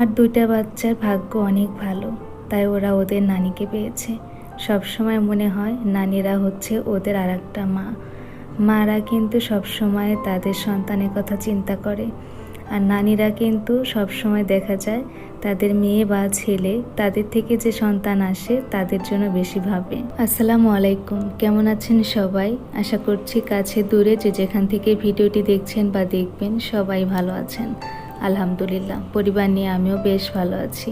আর দুইটা বাচ্চার ভাগ্য অনেক ভালো, তাই ওরা ওদের নানিকে পেয়েছে। সবসময় মনে হয় নানিরা হচ্ছে ওদের আর একটা মা। মারা কিন্তু সবসময় তাদের সন্তানের কথা চিন্তা করে। আর নানিরা কিন্তু সবসময় দেখা যায় তাদের মেয়ে বা ছেলে তাদের থেকে যে সন্তান আসে তাদের জন্য বেশি ভাবে। আসসালামু আলাইকুম, কেমন আছেন সবাই? আশা করছি কাছে দূরে যে যেখান থেকে ভিডিওটি দেখছেন বা দেখবেন সবাই ভালো আছেন। আলহামদুলিল্লাহ। পরিবার নিয়ে আমিও বেশ ভালো আছি।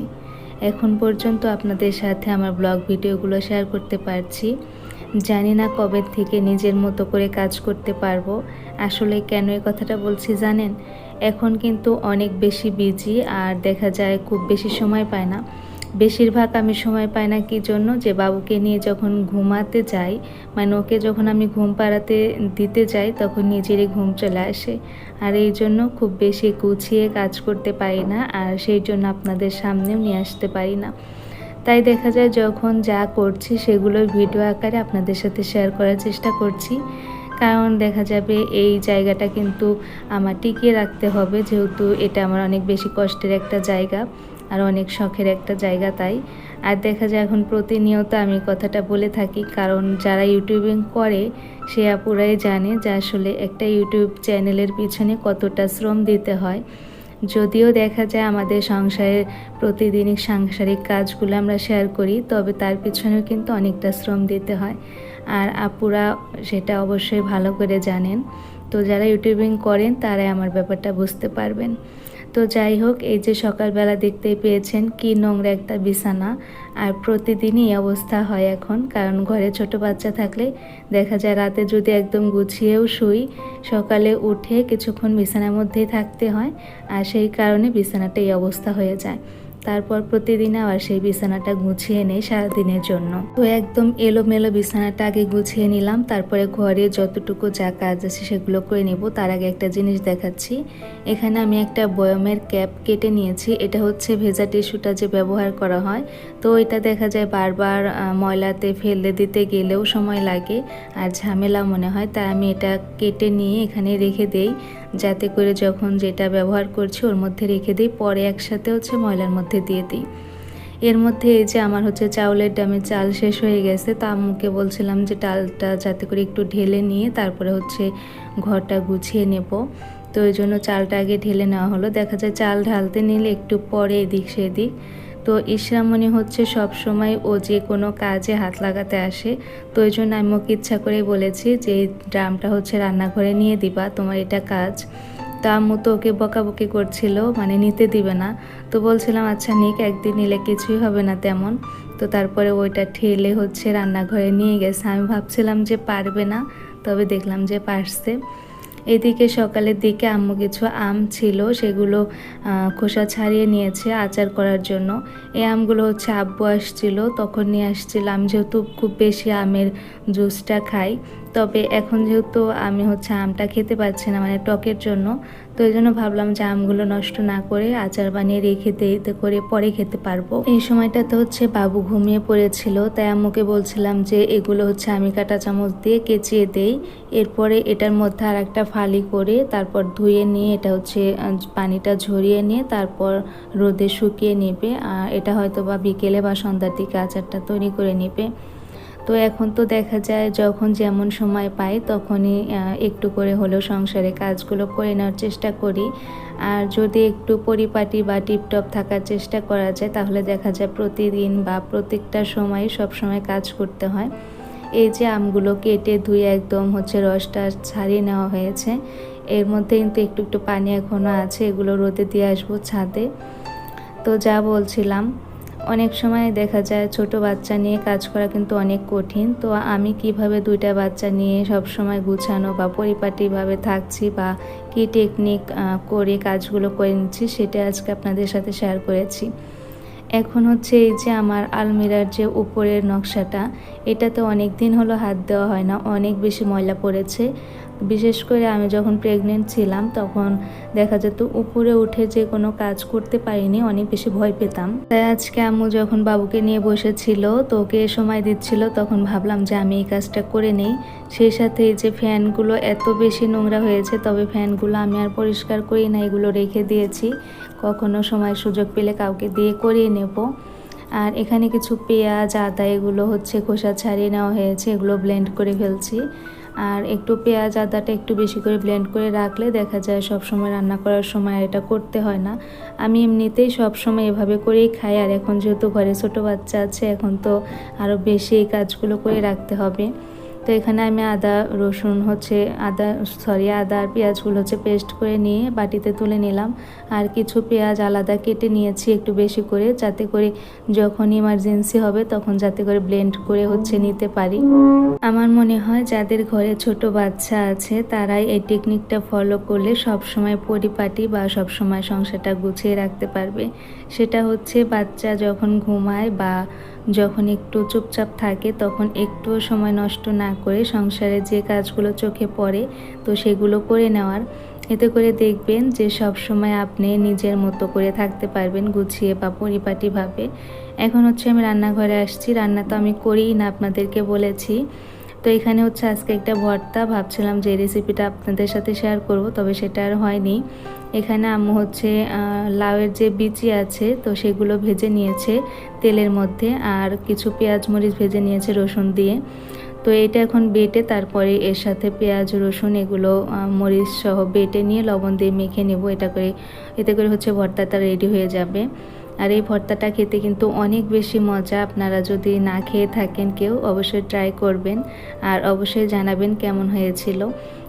এখন পর্যন্ত আপনাদের সাথে আমার ব্লগ ভিডিওগুলো শেয়ার করতে পারছি। জানি না কবে থেকে নিজের মতো করে কাজ করতে পারব। আসলে কেন এই কথাটা বলছি জানেন? এখন কিন্তু অনেক বেশি বিজি আর দেখা যায় খুব বেশি সময় পায় না। বেশিরভাগ আমি সময় পাই না কি জন্য? যে বাবুকে নিয়ে যখন ঘুমাতে যাই মানে ওকে যখন আমি ঘুম পাড়াতে দিতে যাই, তখন নিজেরই ঘুম চলে আসে। আর এই জন্য খুব বেশি গুছিয়ে কাজ করতে পারি না, আর সেই জন্য আপনাদের সামনেও নিয়ে আসতে পারি না। তাই দেখা যায় যখন যা করছি সেগুলো ভিডিও আকারে আপনাদের সাথে শেয়ার করার চেষ্টা করছি। কারণ দেখা যাবে এই জায়গাটা কিন্তু আমার টিকিয়ে রাখতে হবে, যেহেতু এটা আমার অনেক বেশি কষ্টের একটা জায়গা। আর অনেক শখের একটা জায়গা তাই। আর দেখা যায় এখন প্রতিনিয়ত আমি কথাটা বলে থাকি, কারণ যারা ইউটিউবিং করে, সে আপুরাই জানে যে আসলে একটা ইউটিউব চ্যানেলের পিছনে কতটা শ্রম দিতে হয়। যদিও দেখা যায় আমাদের সংসারের প্রতিদিনই সাংসারিক কাজগুলো আমরা শেয়ার করি, তবে তার পিছনেও কিন্তু অনেকটা শ্রম দিতে হয়। আর আপুরা সেটা অবশ্যই ভালো করে জানেন। তো যারা ইউটিউবিং করেন, তারাই আমার ব্যাপারটা বুঝতে পারবেন। তো যাই হোক, এই যে সকালবেলা দেখতেই পেয়েছেন কি নোংরা একটা বিছানা। আর প্রতিদিনই অবস্থা হয় এখন, কারণ ঘরে ছোট বাচ্চা থাকলে দেখা যায় রাতে যদি একদম গুছিয়েও শুই, সকালে উঠে কিছুক্ষণ বিছানার মধ্যেই থাকতে হয়, আর সেই কারণে বিছানাটা এই অবস্থা হয়ে যায়। তারপর প্রতিদিন আবার সেই বিছানাটা গুছিয়ে নেই সারাদিনের জন্য। তো একদম এলোমেলো বিছানাটা আগে গুছিয়ে নিলাম, তারপরে ঘরে যতটুকু যা কাজ আছে সেগুলো করে নেব। তার আগে একটা জিনিস দেখাচ্ছি। এখানে আমি একটা বয়মের ক্যাপ কেটে নিয়েছি। এটা হচ্ছে ভেজা টিস্যুটা যে ব্যবহার করা হয়। তো এটা দেখা যায় বারবার ময়লাতে ফেলে দিতে গেলেও সময় লাগে। আর ঝামেলা মনে হয়, তাই আমি এটা কেটে নিয়ে এখানে রেখে দেই। যাতে করে যখন যেটা ব্যবহার করছি ওর মধ্যে রেখে দিই, পরে একসাথে হচ্ছে ময়লার মধ্যে দিয়ে দিই। এর মধ্যে এই যে আমার হচ্ছে চাউলের ডামে চাল শেষ হয়ে গেছে, তা আম্মুকে বলছিলাম যে ডালটা যাতে করে একটু ঢেলে নিয়ে তারপরে হচ্ছে ঘরটা গুছিয়ে নেব। তো ওই জন্য চালটা আগে ঢেলে নেওয়া হলো। দেখা যায় চাল ঢালতে নিলে একটু পরে এদিক সেদিক তো ইসরামণি হচ্ছে সব সময় ও যে কোনো কাজে হাত লাগাতে আসে। তো ওই জন্য আমি ওকে ইচ্ছা করে বলেছি যে ড্রামটা হচ্ছে রান্নাঘরে নিয়ে দিবা, তোমার এটা কাজ। তো আম্মু তো ওকে বকাবকি করছিল মানে নিতে দিবে না। তো বলছিলাম আচ্ছা নিক, একদিন নিলে কিছুই হবে না তেমন। তো তারপরে ওইটা ঠেলে হচ্ছে রান্নাঘরে নিয়ে গেছে। আমি ভাবছিলাম যে পারবে না, তবে দেখলাম যে পারছে। এদিকে সকালের দিকে আম্মু কিছু আম ছিল, সেগুলো খোসা ছাড়িয়ে নিয়েছে আচার করার জন্য। এই আমগুলো হচ্ছে আব্বু আসছিল, তখন নিয়ে আসছিলাম, যেহেতু খুব বেশি আমের জুসটা খাই। তবে এখন যেহেতু আমি হচ্ছে আমটা খেতে পারছি না মানে টকের জন্য, তো এই জন্য ভাবলাম যে আমগুলো নষ্ট না করে আচার বানিয়ে রেখে দিতে করে পরে খেতে পারব। এই সময়টাতে হচ্ছে বাবু ঘুমিয়ে পড়েছিল, তাই আম্মুকে বলছিলাম যে এগুলো হচ্ছে আমি কাটা চামচ দিয়ে কেচিয়ে দেই, এরপরে এটার মধ্যে আর একটা ফালি করে তারপর ধুয়ে নিয়ে এটা হচ্ছে পানিটা ঝরিয়ে নিয়ে তারপর রোদে শুকিয়ে নেবে, আর এটা হয়তো বা বিকেলে বা সন্ধ্যার দিকে আচারটা তৈরি করে নেবে। তো এখন তো দেখা যায় যখন যেমন সময় পাই তখনই একটু করে হলেও সংসারে কাজগুলো করে নেওয়ার চেষ্টা করি। আর যদি একটু পরিপাটি বা টিপটপ থাকার চেষ্টা করা যায় তাহলে দেখা যায় প্রতিদিন বা প্রত্যেকটা সময় সব সময় কাজ করতে হয়। এই যে আমগুলো কেটে ধুয়ে একদম হচ্ছে রসটা ছাড়িয়ে নেওয়া হয়েছে, এর মধ্যে কিন্তু একটু একটু পানি এখনও আছে, এগুলো রোদে দিয়ে আসব ছাদে। তো যা বলছিলাম অনেক সময় দেখা যায় ছোট বাচ্চা নিয়ে কাজ করা কিন্তু অনেক কঠিন। তো আমি কীভাবে দুইটা বাচ্চা নিয়ে সব সময় গুছানো বা পরিপাটিভাবে থাকছি বা কী টেকনিক করে কাজগুলো করে নিচ্ছি সেটা আজকে আপনাদের সাথে শেয়ার করেছি। এখন হচ্ছে এই যে আমার আলমিরার যে উপরের নকশাটা, এটাতে অনেক দিন হলো হাত দেওয়া হয় না, অনেক বেশি ময়লা পড়েছে। বিশেষ করে আমি যখন প্রেগনেন্ট ছিলাম, তখন দেখা যেত উপরে উঠে যে কোনো কাজ করতে পারিনি, অনেক বেশি ভয় পেতাম। তাই আজকে আম্মু যখন বাবুকে নিয়ে বসেছিল, তো ওকে সময় দিচ্ছিল, তখন ভাবলাম যে আমি এই কাজটা করে নেই। সেই সাথে এই যে ফ্যানগুলো এত বেশি নোংরা হয়েছে, তবে ফ্যানগুলো আমি আর পরিষ্কার করি না, এগুলো রেখে দিয়েছি। কখনো সময় সুযোগ পেলে কাউকে দিয়ে করিয়ে নেব। আর এখানে কিছু পেঁয়াজ, আদা, এগুলো হচ্ছে খোসা ছাড়িয়ে নেওয়া হয়েছে, এগুলো ব্লেন্ড করে ফেলছি। আর একটু পেঁয়াজ আদাটা একটু বেশি করে ব্লেন্ড করে রাখলে দেখা যায় সব সময় রান্না করার সময় এটা করতে হয় না। আমি এমনিতেই সব সময় এভাবে করেই খাই আর এখন যেহেতু ঘরে ছোট বাচ্চা আছে, এখন তো আরও বেশি এই কাজগুলো করে রাখতে হবে। তো এখানে আমি আদা, রসুন হচ্ছে আদা সরি আদা আর পেঁয়াজগুলো হচ্ছে পেস্ট করে নিয়ে বাটিতে তুলে নিলাম। আর কিছু পেঁয়াজ আলাদা কেটে নিয়েছি একটু বেশি করে, যাতে করে যখন ইমার্জেন্সি হবে তখন যাতে করে ব্লেন্ড করে হচ্ছে নিতে পারি। আমার মনে হয় যাদের ঘরে ছোট বাচ্চা আছে তারাই এই টেকনিকটা ফলো করলে সব সময় পরিপাটি বা সব সময় সংসারটা গুছিয়ে রাখতে পারবে। সেটা হচ্ছে বাচ্চা যখন ঘুমায় বা যখন একটু চুপচাপ থাকে তখন একটুও সময় নষ্ট না করে সংসারে যে কাজগুলো চোখে পড়ে, তো সেগুলো করে নেওয়ার। এতে করে দেখবেন যে সব সময় আপনি নিজের মতো করে থাকতে পারবেন গুছিয়ে বা পরিপাটিভাবে এখন হচ্ছে আমি রান্নাঘরে আসছি, রান্না তো আমি করিই না আপনাদেরকে বলেছি। তো এখানে হচ্ছে আজকে একটা ভর্তা, ভাবছিলাম যে রেসিপিটা আপনাদের সাথে শেয়ার করব, তবে সেটা আর হয়নি। এখানে আম্মু হচ্ছে লাউয়ের যে বিচি আছে, তো সেগুলো ভেজে নিয়েছে তেলের মধ্যে, আর কিছু পেঁয়াজ মরিচ ভেজে নিয়েছে রসুন দিয়ে। তো এটা এখন বেটে তারপরে এর সাথে পেঁয়াজ, রসুন এগুলো মরিচ সহ বেটে নিয়ে লবণ দিয়ে মেখে নেব। এটা করে, এতে করে হচ্ছে ভর্তাটা রেডি হয়ে যাবে। আর এই ভর্তাটা খেতে কিন্তু অনেক বেশি মজা। আপনারা যদি না খেয়ে থাকেন কেউ, অবশ্যই ট্রাই করবেন। আর অবশ্যই জানাবেন কেমন হয়েছিল।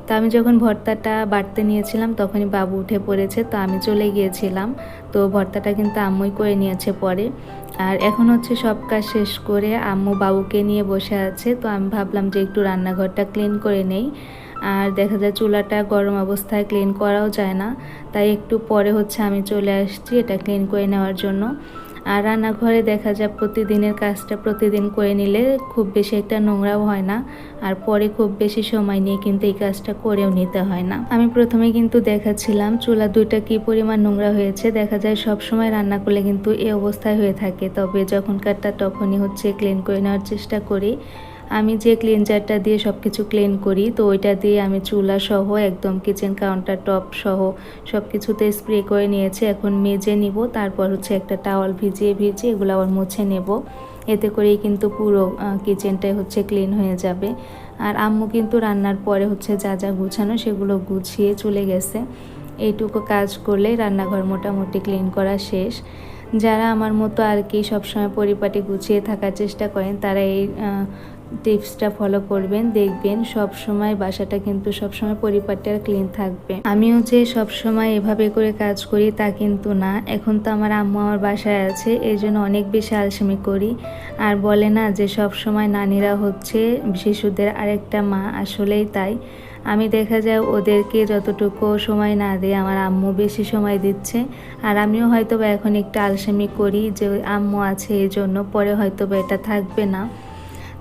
তো আমি যখন ভর্তাটা বাড়তে নিয়েছিলাম, তখনই বাবু উঠে পড়েছে। তো আমি চলে গিয়েছিলাম। তো ভর্তাটা কিন্তু আম্মুই করে নিয়েছে পরে। আর এখন হচ্ছে সব কাজ শেষ করে আম্মু বাবুকে নিয়ে বসে আছে, তো আমি ভাবলাম যে একটু রান্নাঘরটা ক্লিন করে নেই। আর দেখা যায় চুলাটা গরম অবস্থায় ক্লিন করাও যায় না, তাই একটু পরে হচ্ছে আমি চলে আসছি এটা ক্লিন করে নেওয়ার জন্য। আর রান্নাঘরে দেখা যায় প্রতিদিনের কাজটা প্রতিদিন করে নিলে খুব বেশি একটা নোংরাও হয় না। আর পরে খুব বেশি সময় নিয়ে কিন্তু এই কাজটা করেও নিতে হয় না। আমি প্রথমে কিন্তু দেখাচ্ছিলাম চুলা দুইটা কি পরিমাণ নোংরা হয়েছে। দেখা যায় সব সময় রান্না করলে কিন্তু এই অবস্থায় হয়ে থাকে। তবে যখনকারটা তখনই হচ্ছে ক্লিন করে নেওয়ার চেষ্টা করি। আমি যে ক্লিনজারটা দিয়ে সব কিছু ক্লিন করি, তো ওইটা দিয়ে আমি চুলা সহ একদম কিচেন কাউন্টার টপ সহ সব কিছুতে স্প্রে করে নিয়েছি। এখন মেজে নিব, তারপর হচ্ছে একটা টাওয়াল ভিজিয়ে ভিজিয়ে এগুলো আবার মুছে নেব। এতে করেই কিন্তু পুরো কিচেনটাই হচ্ছে ক্লিন হয়ে যাবে। আর আম্মু কিন্তু রান্নার পরে হচ্ছে যা যা গুছানো সেগুলো গুছিয়ে চলে গেছে। এইটুকু কাজ করলে রান্নাঘর মোটামুটি ক্লিন করা শেষ। যারা আমার মতো আর কি সবসময় পরিপাটি গুছিয়ে থাকার চেষ্টা করেন, তারা এই টিপসটা ফলো করবেন, দেখবেন সব সময় বাসাটা কিন্তু সব সময় আর ক্লিন থাকবে। আমিও যে সব সময় এভাবে করে কাজ করি তা কিন্তু না। এখন তো আমার আম্মু আমার বাসায় আছে এই জন্য অনেক বেশি আলসেমি করি। আর বলে না যে সব সময় নানিরা হচ্ছে শিশুদের আরেকটা মা, আসলেই তাই। আমি দেখা যায় ওদেরকে যতটুকু সময় না দিয়ে আমার আম্মু বেশি সময় দিচ্ছে। আর আমিও হয়তো বা এখন একটু আলসেমি করি যে আম্মু আছে এই জন্য পরে হয়তো বা এটা থাকবে না।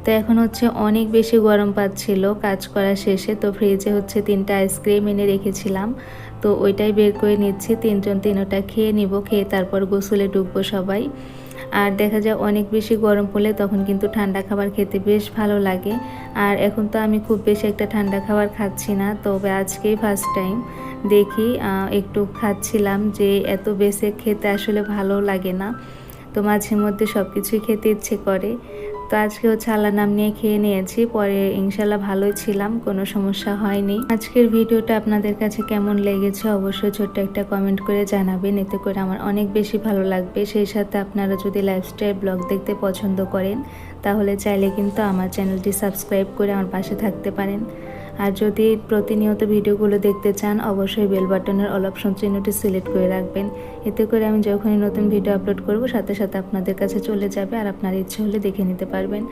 তো এখন হচ্ছে অনেক বেশি গরম পাচ্ছিল। কাজ করা শেষে তো ফ্রিজে হচ্ছে তিনটা আইসক্রিম এনে রেখেছিলাম। তো ওইটাই বের করে নিচ্ছি। তিনজন তিনোটা খেয়ে নিব, খেয়ে তারপর গোসলে ডুববো সবাই। আর দেখা যায় অনেক বেশি গরম পড়লে তখন কিন্তু ঠান্ডা খাবার খেতে বেশ ভালো লাগে। আর এখন তো আমি খুব বেশি একটা ঠান্ডা খাবার খাচ্ছি না, তবে আজকেই ফার্স্ট টাইম দেখি একটু খাচ্ছিলাম যে এত বেশি খেতে আসলে ভালো লাগে না। তো মাঝে মধ্যে সব কিছুই খেতে ইচ্ছে করে। তো আজকে হচ্ছে আল্লাহ নাম নিয়ে খেয়ে নিয়েছি। পরে ইনশাল্লাহ ভালোই ছিলাম, কোনো সমস্যা হয়নি। আজকের ভিডিওটা আপনাদের কাছে কেমন লেগেছে অবশ্যই ছোট্ট একটা কমেন্ট করে জানাবেন, এতে করে আমার অনেক বেশি ভালো লাগবে। সেই সাথে আপনারা যদি লাইফস্টাইল ব্লগ দেখতে পছন্দ করেন, তাহলে চাইলে কিন্তু আমার চ্যানেলটি সাবস্ক্রাইব করে আমার পাশে থাকতে পারেন। আর যদি প্রতিনিয়ত ভিডিওগুলো দেখতে চান, অবশ্যই বেল বাটনের অল অপশন চিহ্নটি সিলেক্ট করে রাখবেন। এতে করে আমি যখনই নতুন ভিডিও আপলোড করব, সাথে সাথে আপনাদের কাছে চলে যাবে আর আপনার ইচ্ছে হলে দেখে নিতে পারবেন।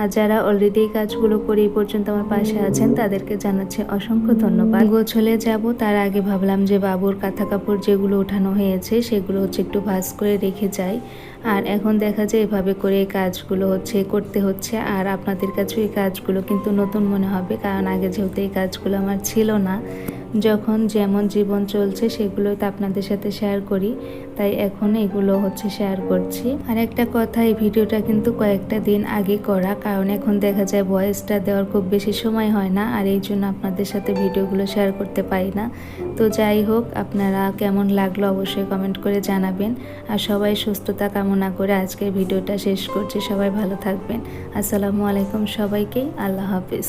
আর যারা অলরেডি এই কাজগুলো করে এই পর্যন্ত আমার পাশে আছেন, তাদেরকে জানাচ্ছি অসংখ্য ধন্যবাদ। গোছলে যাব, তার আগে ভাবলাম যে বাবুর কাঁথা কাপড় যেগুলো ওঠানো হয়েছে, সেগুলো হচ্ছে একটু ভাজ করে রেখে যাই। আর এখন দেখা যায় এভাবে করে এই কাজগুলো হচ্ছে, করতে হচ্ছে। আর আপনাদের কাছেও এই কাজগুলো কিন্তু নতুন মনে হবে, কারণ আগে যেহেতু এই কাজগুলো আমার ছিল না যখন যেমন জীবন চলছে সেগুলো তো আপনাদের সাথে শেয়ার করি। তাই এখন এগুলো হচ্ছে শেয়ার করছি। আর একটা কথা, এই ভিডিওটা কিন্তু কয়েকটা দিন আগে করা, কারণ এখন দেখা যায় ভয়েসটা দেওয়ার খুব বেশি সময় হয় না, আর এই জন্য আপনাদের সাথে ভিডিওগুলো শেয়ার করতে পারি না। তো যাই হোক, আপনারা কেমন লাগল অবশ্যই কমেন্ট করে জানাবেন। আর সবাই সুস্থতা কামনা করে আজকের ভিডিওটা শেষ করছি। সবাই ভালো থাকবেন। আসসালামু আলাইকুম সবাইকে। আল্লাহ হাফিজ।